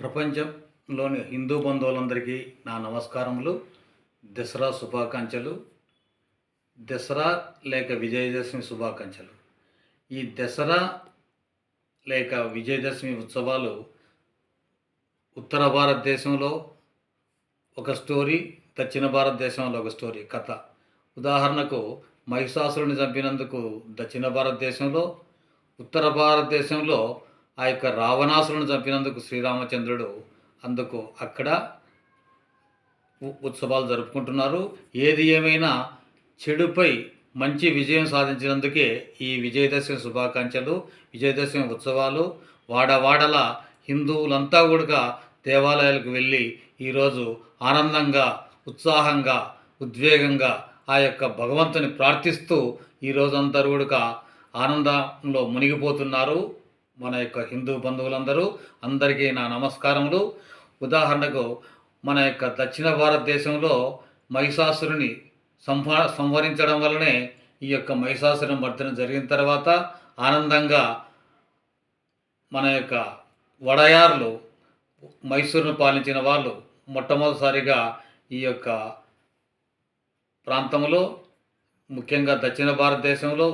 ప్రపంచంలోని హిందూ బంధువులందరికీ నా నమస్కారములు. దసరా శుభాకాంక్షలు. దసరా లేక విజయదశమి శుభాకాంక్షలు. ఈ దసరా లేక విజయదశమి ఉత్సవాలు ఉత్తర భారతదేశంలో ఒక స్టోరీ దక్షిణ భారతదేశంలో ఒక స్టోరీ కథ. ఉదాహరణకు మహిషాసురుని చంపినందుకు దక్షిణ భారతదేశంలో ఉత్తర భారతదేశంలో ఆ యొక్క రావణాసురుని చంపినందుకు శ్రీరామచంద్రుడు అందుకు అక్కడ ఉ- ఉత్సవాలు జరుపుకుంటున్నారు. ఏది ఏమైనా చెడుపై మంచి విజయం సాధించినందుకే ఈ విజయదశమి శుభాకాంక్షలు విజయదశమి ఉత్సవాలు. వాడవాడల హిందువులంతా కూడా దేవాలయాలకు వెళ్ళి ఈరోజు ఆనందంగా ఉత్సాహంగా ఉద్వేగంగా ఆ యొక్క భగవంతుని ప్రార్థిస్తూ ఈరోజు అందరూ కూడా ఆనందంలో మునిగిపోతున్నారు. మన యొక్క హిందూ బంధువులందరూ అందరికీ నా నమస్కారములు. ఉదాహరణకు మన యొక్క దక్షిణ భారతదేశంలో మహిషాసురుని సంహ సంహరించడం వల్లనే ఈ యొక్క మహిషాసురం మర్దన జరిగిన తర్వాత ఆనందంగా మన యొక్క వడయార్లు మైసూరును పాలించిన వాళ్ళు మొట్టమొదటిసారిగా ఈ యొక్క ప్రాంతంలో ముఖ్యంగా దక్షిణ భారతదేశంలో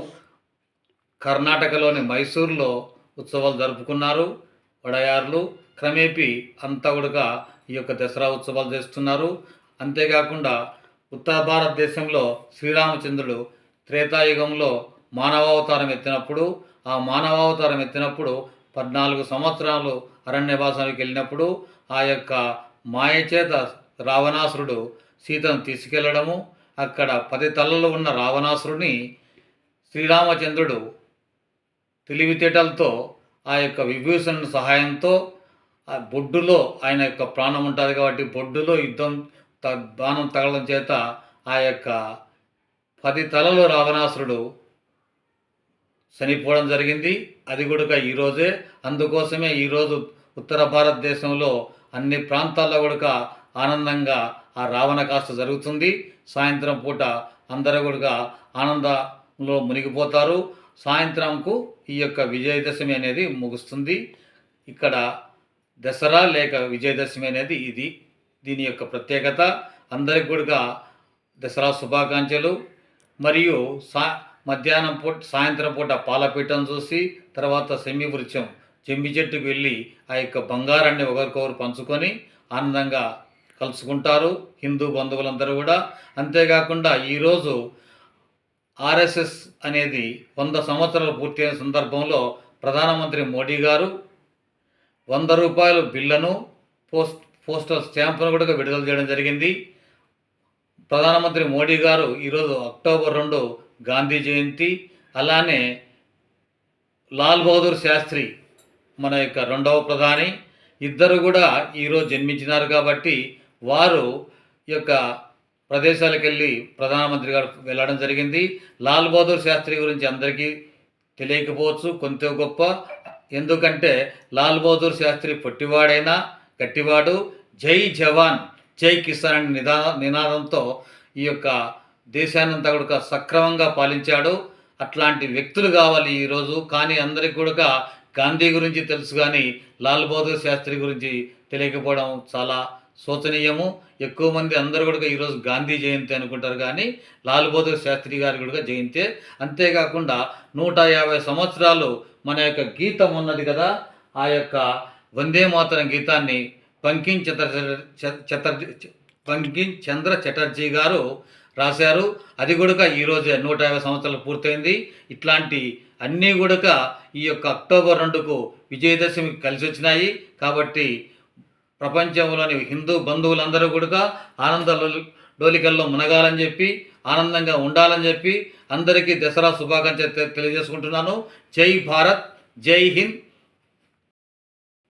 కర్ణాటకలోని మైసూరులో ఉత్సవాలు జరుపుకున్నారు. వడయార్లు క్రమేపీ అంతా కూడా ఈ యొక్క దసరా ఉత్సవాలు చేస్తున్నారు. అంతేకాకుండా ఉత్తర భారతదేశంలో శ్రీరామచంద్రుడు త్రేతాయుగంలో మానవావతారం ఎత్తినప్పుడు ఆ మానవావతారం ఎత్తినప్పుడు పద్నాలుగు సంవత్సరాలు అరణ్యవాసానికి వెళ్ళినప్పుడు ఆ యొక్క మాయచేత రావణాసురుడు సీతను తీసుకెళ్ళడము. అక్కడ పది తలలు ఉన్న రావణాసురుని శ్రీరామచంద్రుడు తెలివితేటలతో ఆ యొక్క విభూషణ సహాయంతో ఆ బొడ్డులో ఆయన యొక్క ప్రాణం ఉంటుంది కాబట్టి బొడ్డులో యుద్ధం త బాణం తగలడం చేత ఆ యొక్క పది తలలు రావణాసురుడు చనిపోవడం జరిగింది. అది కూడా ఈరోజే అందుకోసమే ఈరోజు ఉత్తర భారతదేశంలో అన్ని ప్రాంతాల్లో కూడా ఆనందంగా ఆ రావణ కాస్త జరుగుతుంది. సాయంత్రం పూట అందరూ కూడా ఆనందంలో మునిగిపోతారు. సాయంత్రంకు ఈ యొక్క విజయదశమి అనేది ముగుస్తుంది. ఇక్కడ దసరా లేక విజయదశమి అనేది ఇది దీని యొక్క ప్రత్యేకత. అందరికి కూడా దసరా శుభాకాంక్షలు. మరియు సా మధ్యాహ్నం పూట సాయంత్రం పూట పాలపీఠం చూసి తర్వాత సెమి వృక్షం చెంబి చెట్టుకు వెళ్ళి ఆ యొక్క బంగారాన్ని ఒకరికొకరు పంచుకొని ఆనందంగా కలుసుకుంటారు. హిందూ బంధువులందరూ కూడా. అంతేకాకుండా ఈరోజు ఆర్ఎస్ఎస్ అనేది వంద సంవత్సరాలు పూర్తయిన సందర్భంలో ప్రధానమంత్రి మోడీ గారు వంద రూపాయల బిల్లను పోస్ట్ పోస్టల్ స్టాంపును కూడా విడుదల చేయడం జరిగింది. ప్రధానమంత్రి మోడీ గారు ఈరోజు అక్టోబర్ రెండు గాంధీ జయంతి అలానే లాల్ బహదూర్ శాస్త్రి మన యొక్క రెండవ ప్రధాని. ఇద్దరు కూడా ఈరోజు జన్మించినారు కాబట్టి వారు యొక్క ప్రదేశాలకు వెళ్ళి ప్రధానమంత్రి గారు వెళ్ళడం జరిగింది. లాల్ బహదూర్ శాస్త్రి గురించి అందరికీ తెలియకపోవచ్చు కొంత గొప్ప. ఎందుకంటే లాల్ బహదూర్ శాస్త్రి పొట్టివాడైనా గట్టివాడు. జై జవాన్ జై కిసాన్ అనే నిదా నినాదంతో ఈ యొక్క దేశాన్నంతా కూడా సక్రమంగా పాలించాడు. అట్లాంటి వ్యక్తులు కావాలి ఈరోజు కానీ అందరికి కూడా గాంధీ గురించి తెలుసు కానీ లాల్ బహదూర్ శాస్త్రి గురించి తెలియకపోవడం చాలా శోచనీయము. ఎక్కువ మంది అందరూ కూడా ఈరోజు గాంధీ జయంతి అనుకుంటారు కానీ లాల్ బహదూర్ శాస్త్రి గారి కూడా జయంతే. అంతేకాకుండా నూట యాభై సంవత్సరాలు మన యొక్క గీతం ఉన్నది కదా ఆ యొక్క వందే మాతరం గీతాన్ని పంకిం చంద్ర చటర్జీ పంకిం చంద్ర చటర్జీ గారు రాశారు. అది కూడా ఈరోజే నూట యాభై సంవత్సరాలు పూర్తయింది. ఇట్లాంటి అన్నీ కూడా ఈ యొక్క అక్టోబర్ రెండుకు విజయదశమి కలిసి వచ్చినాయి కాబట్టి ప్రపంచంలోని హిందూ బంధువులందరూ కూడా ఆనంద డోలికల్లో మునగాలని చెప్పి ఆనందంగా ఉండాలని చెప్పి అందరికీ దసరా శుభాకాంక్ష తెలియజేసుకుంటున్నాను. జై భారత్ జై హింద్.